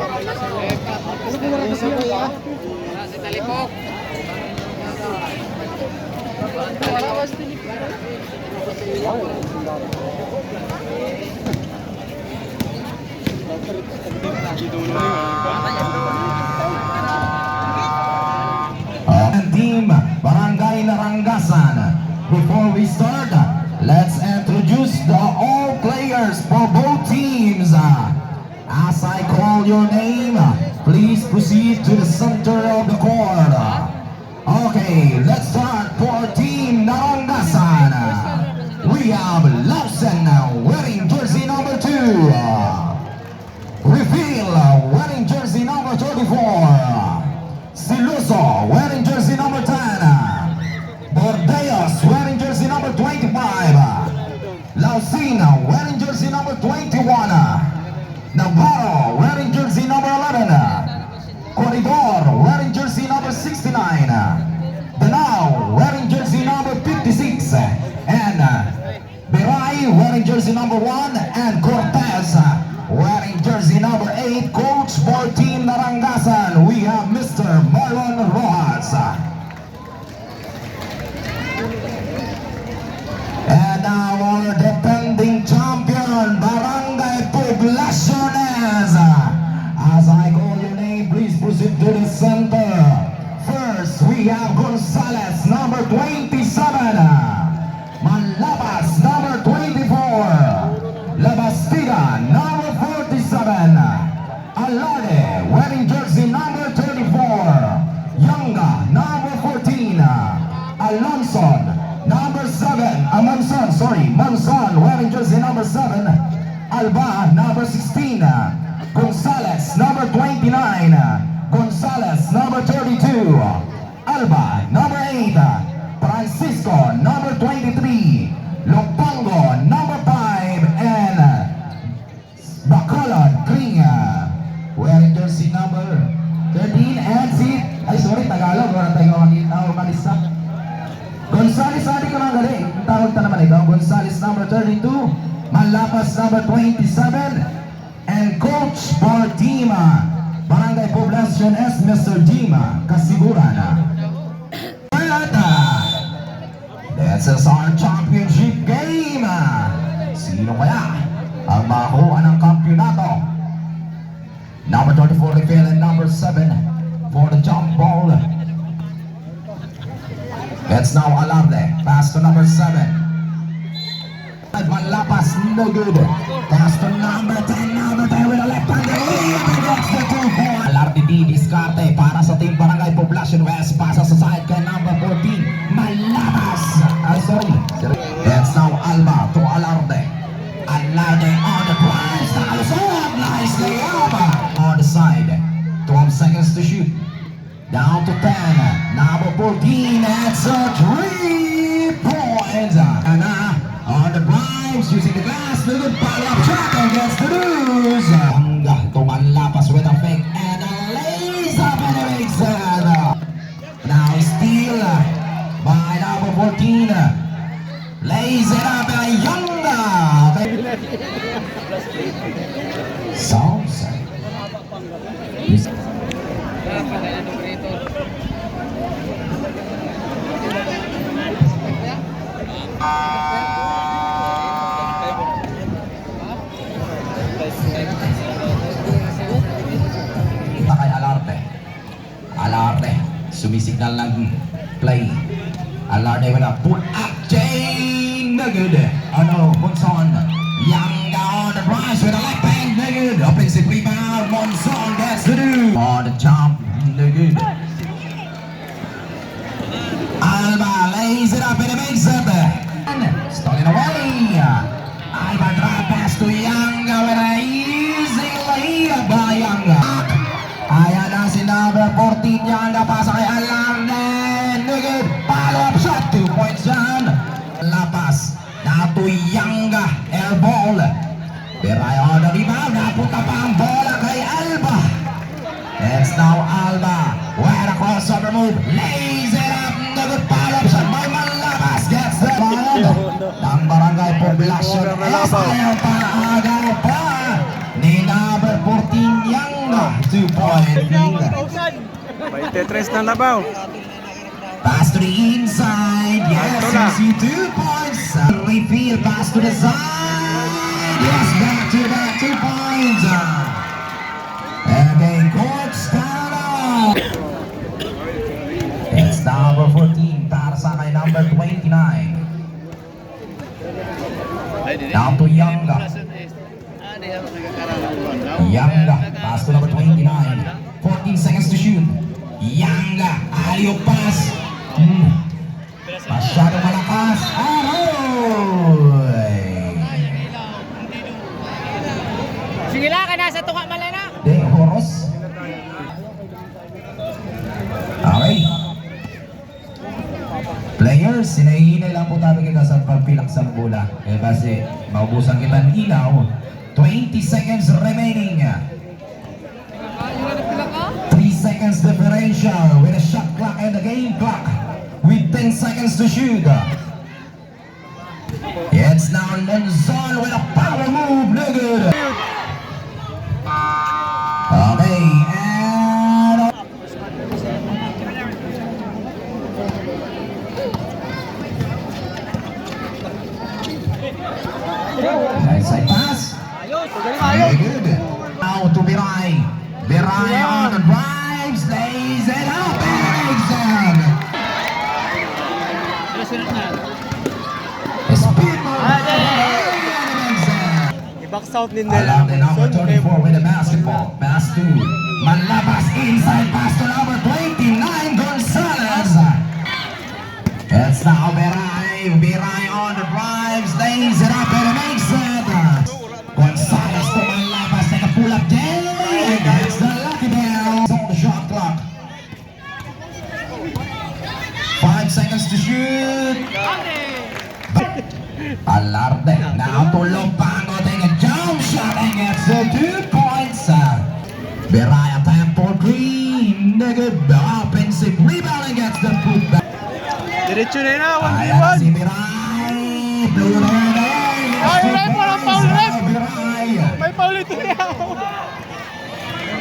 Si Talipok. and Team Barangay Narangasan. Before we start, let's introduce the all players for both teams. As I call your name, please proceed to the center of the court. Okay, let's start for Team Narangasan. We have Lawson wearing jersey number two. Reveal wearing jersey number 34. Siluso wearing jersey number 10. Bordeos wearing jersey number 25. Lausina wearing jersey number 21. Navarro wearing jersey number 11. Alonson, number 7. Uh, Monson, sorry. Monson, wearing jersey number 7. Alba, number 16. Gonzales, sabi ko lang galing. Tawag ta naman ikaw. Gonzales, number 32. Malapas, number 27. And coach ah, Barangay Poblacion S. Mr. Dima Kasiguran. At ah, this is our championship game. Sino kaya ang makuha ng kampyonato? Number 34, Rafael, and number 7 for the jump ball. It's now Alarde. Pass to number 7. Malapas, no good. Pass to number 10. Number 10 with a left hand. That's the two point. Alarde D. Discarte para sa team Barangay Poblacion West. Pasa sa side kay number 14. Malapas. Ah, sorry. It's now Alba to Alarde. Alarde on the prize. Nakalusot. Nicely up. On the side. 12 seconds to shoot. Down to 10. Number 14. That's a three points. And uh, on the bribes, using the glass. Little follow-up track against the news. Hangga tumalapas with a fake and a lays up and a makes it. Now steal by number 14. Lays it up by Younga. Sounds. 23 na labaw. Pass to the inside. Yes, you two points. Refill, pass to the side. Yes, back to back, two points. And then court start out. It's number 14, para sa kay number 29. Down to Yanga. Yanga, pass to number 29. 14 seconds to shoot. Yanga, aliyo pass. Hmm. Malakas. Aroy! Sige lang, ka nasa tunga malana. De Horos. Okay. Players, sinahinay lang po namin kita sa pagpilak sa bola. Eh kasi maubusan kita ng ilaw. 20 seconds remaining. 3 seconds differential with a shot clock and a game clock. With 10 seconds to shoot. It's now Monzon with a power move. No good. Okay, and Nice pass. Very good. Erickson. I-box out ni Alam ni number Nelson. 24 with the basketball. Pass to Malabas inside pass to number 29 Gonzalez. It's now Beray. Beray on the drive, stays it up and makes it. Gonzalez to Malabas. Take a pull up day. Against the Lucky Bells on the shot clock. Five seconds to shoot. Alarde. Now to Lompango. Take a jump shot and gets the two points. Beraya tempo green. Nigga, offensive rebound gets the back. Diretso na yun ah, Ayan na 1v1. si yun. Ay, ref, walang foul. May yan.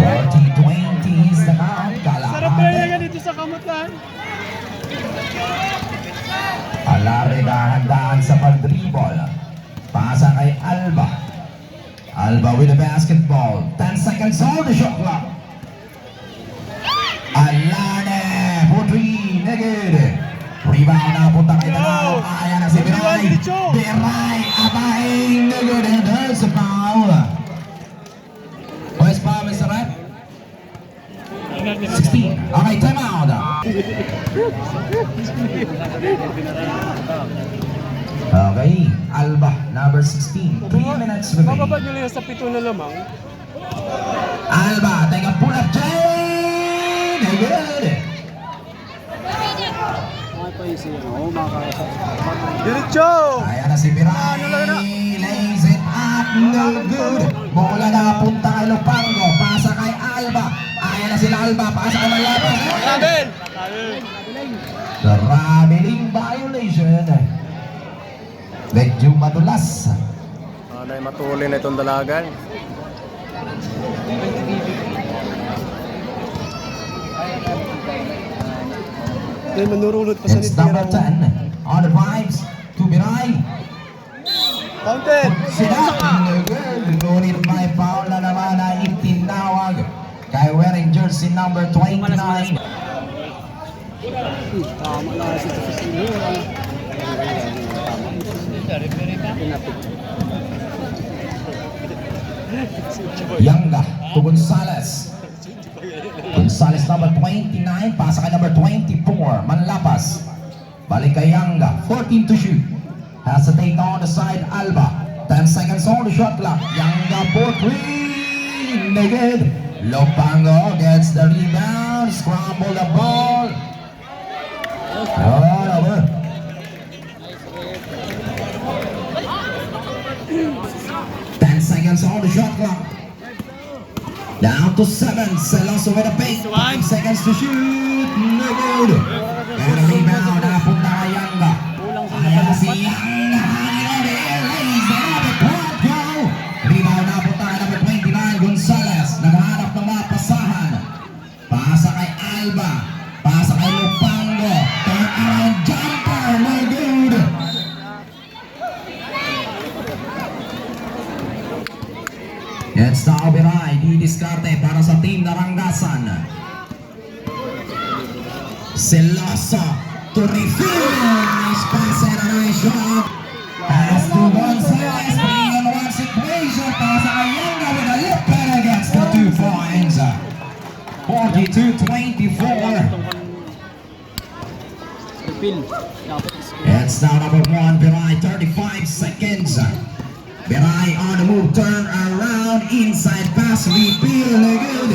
40-20 is the count. Sarap yan dito sa kamatan. Alare dahan-dahan sa pag-dribble. Pasa kay Alba. Alba with the basketball. 10 seconds on the shot clock. Alane, Putri, Neged. Rebound na punta kay Dalaw. Ayan na si Biray. Biray, abay, Neged. And there's a foul. Where's foul, Mr. Rep? 16. Okay, time out. Okay, Alba, number 16. 3 minutes Bababa remaining. nyo lang sa pito na lamang. Alba, take a pull up, Jane! Good! Diretso! Ayan na si Piray. Ano lang na? Madulas. Yung matuli na itong dalagan? Dahil manurulot pa sa It's number nitira. 10. On the vibes. To Piray. Counted! Sila. Ngunit may foul na naman na itinawag. Kay wearing jersey number 29. Yanga to Gonzales. Gonzales number 29, pasa kay number 24, Manlapas. Balik kay Yanga, 14 to shoot. Has to take on the side, Alba. 10 seconds on the shot clock. Yanga for three. Negative. Lopango gets the rebound, scramble the ball. Oh, seconds on the shot clock. Down to seven. Celoso with a bait. Five seconds to shoot. No good. A rebound. Napunta kay Yanga. Ayan si Yanga. Shot. Pass to Gonzalez, three on one situation. Pass sa Ayanga with a left hand against the two points. 42-24. It's now number one, Biray, 35 seconds. Biray on the move, turn around, inside pass, repeal, good.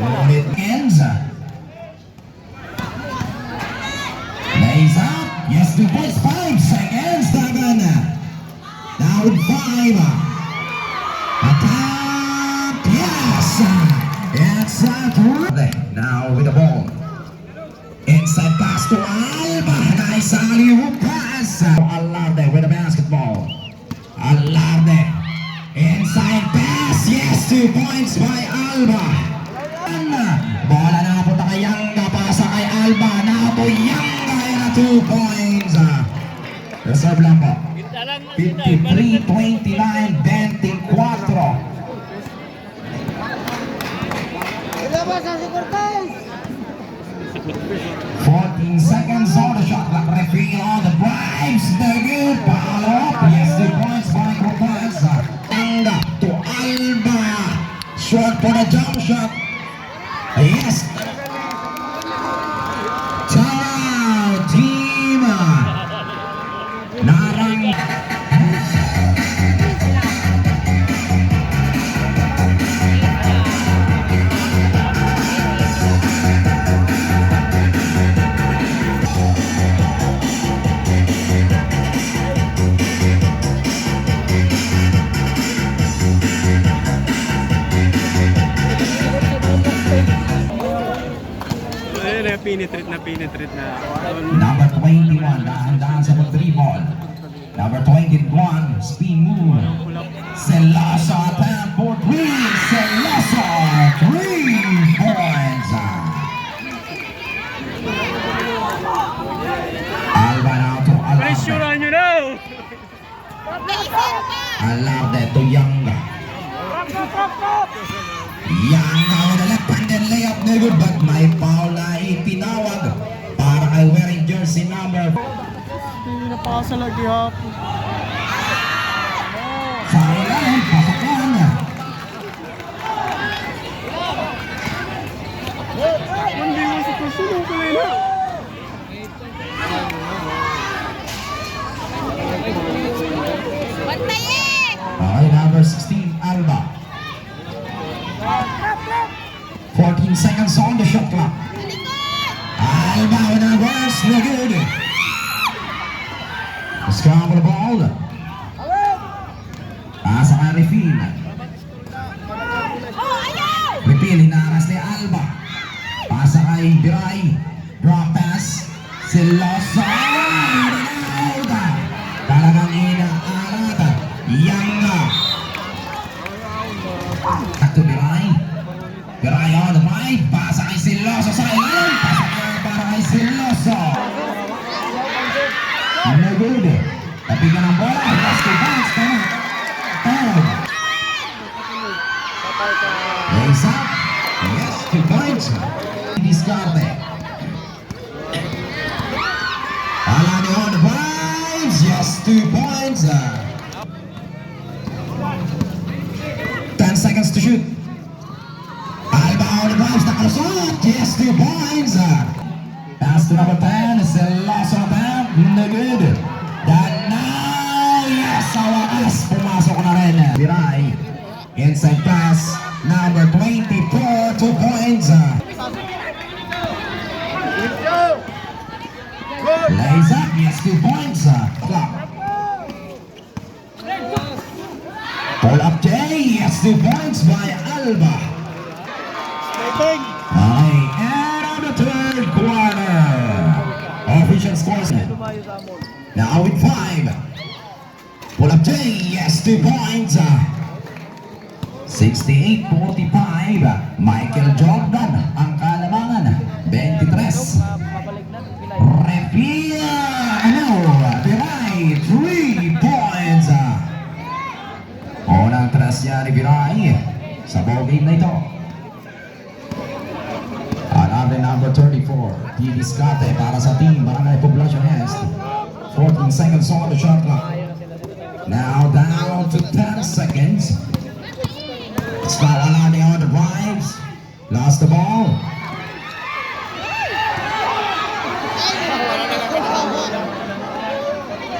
When it ends. Lays up, yes, two points, five. Attack, yes. It's a. Now with the ball. Inside pass to Alba. Nice alley-oop pass. Alarde with the basketball. Alarde. Inside pass. Yes, two points by Alba. Bola na napunta kay Yanga. Pasa kay Alba. Nabo Yanga. Yan ang two points. Reserve lang po. 53-29, 24. Ilabas ang si Cortez! 14 seconds on the shot clock. Referee on the bribes. The good follow up. Yes, the points by Cortez. Anga to Alba. Short for the jump shot. Alarde to Yanga. Yanga with a left-handed layup na good but may foul na itinawag para kay wearing jersey number Hindi napasa lagi hapon. Sa ilalim, pasakan. Hindi mo si Kusuno kanina. Bantayin! Number 16, Alba. 14 seconds on the shot clock. Alba with a burst, no good. Scramble the ball. Inside pass. Number 24. Two points. Lays up. Yes, two points. Clock. Pull up Jay. Yes, two points by Alba. Okay, end of the third quarter. Official scores. Now with five. Pull up Jay, yes, two points. Ni Biray sa ball game na ito. Alarde number 34, T. Discate para sa team Barangay Poblacion Est. 14 seconds on the shot clock. Now down to 10 seconds. Alarde on the drives. Lost the ball.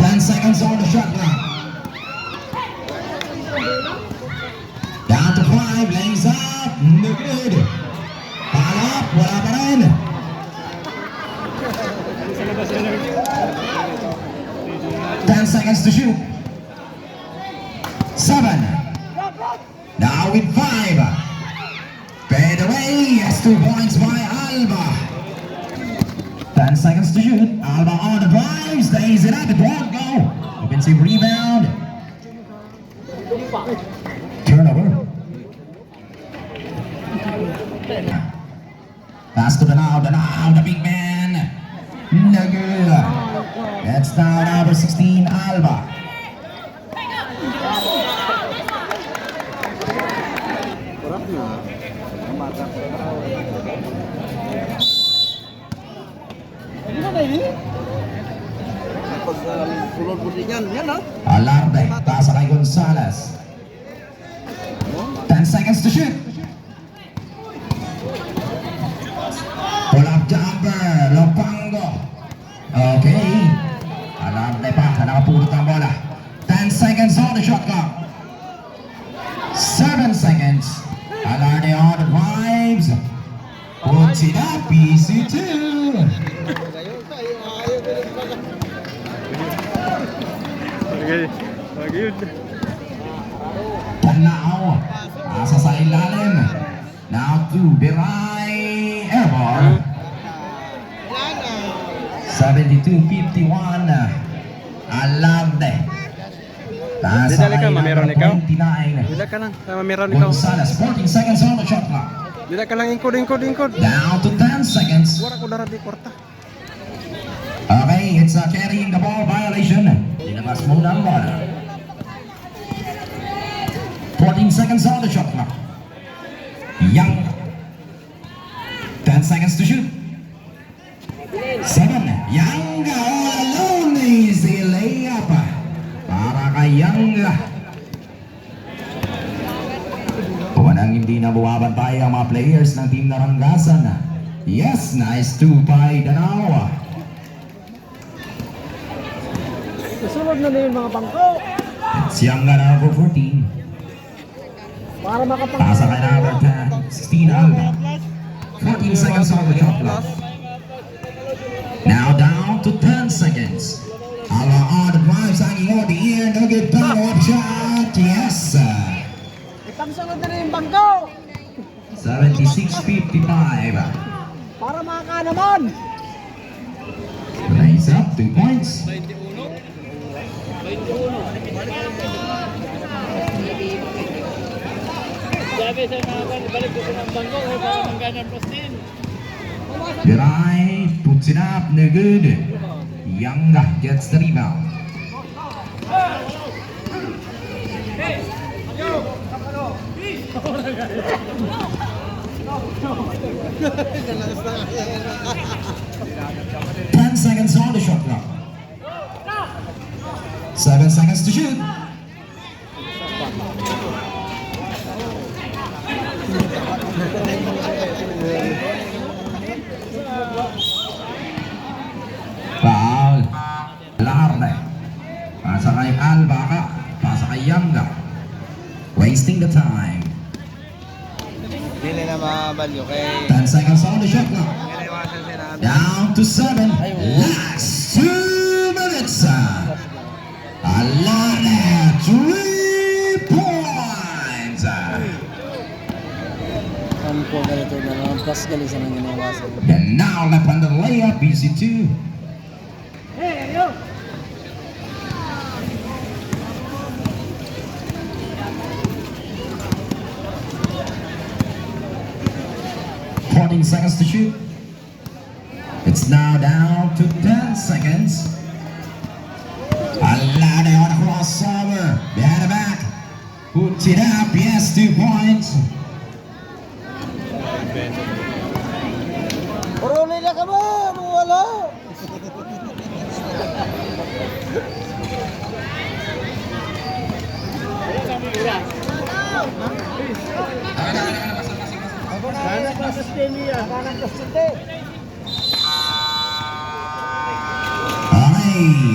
Ten seconds on the shot clock. Five, lays up, good. Pile up, wala pa. Ten seconds to shoot. Seven. Now with five. Fade away, yes, two points by Alba. Ten seconds to shoot. Alba on the drive, stays it up, it won't go. Offensive rebound. To the now, the now, the big man. Good. That's now number 16, Alba. Ha? Alarde, pasa kay Gonzalez. Panao. Asa sa ilalim. Now to Biray Airball. 72-51. Alarde. Nasa Didali ka, mameron ikaw? 29. Dila ka lang. Tama meron ikaw. Gonzalez, 14 seconds on the shot clock. Dila ka lang ingkod, ingkod, ingkod. Down to 10 seconds. Wala ko dara di kwarta. Okay, it's a carrying the ball violation. Dinabas muna ang bola. 14 seconds on the shot clock. Young. 10 seconds to shoot. 7. Young all alone the layup. Para kay Young. Walang hindi na buwabantay ang mga players ng team Naranggasan. Yes, nice two by Danawa. Susunod na din yung mga bangko na number 14. Pasa kay number 10, 16 Alba. 14 seconds on the shot clock. Now down to 10 seconds. Alba on the drive, hanging on the ear, no good follow-up shot. Yes, sir. Ipagsunod na rin yung bangko 76-55. para makakanamon. Raise up, two points. Sabi sa mga ban, balik ko ng bangko puts it up, no good. Young gets the rebound. Ten seconds on the shot clock. Seven seconds to shoot. Foul. Larde. Pasa kay Albaca. Pasa kay Yanga. Wasting the time. Dili na mabalyo kay... 10 seconds on the shot clock. Down to seven. Last po ganito na plus gali sa. And now left on the layup, easy two. Fourteen seconds to shoot. It's now down to ten seconds. Alane on a crossover, behind the back. Puts it up, yes, two points. Ay,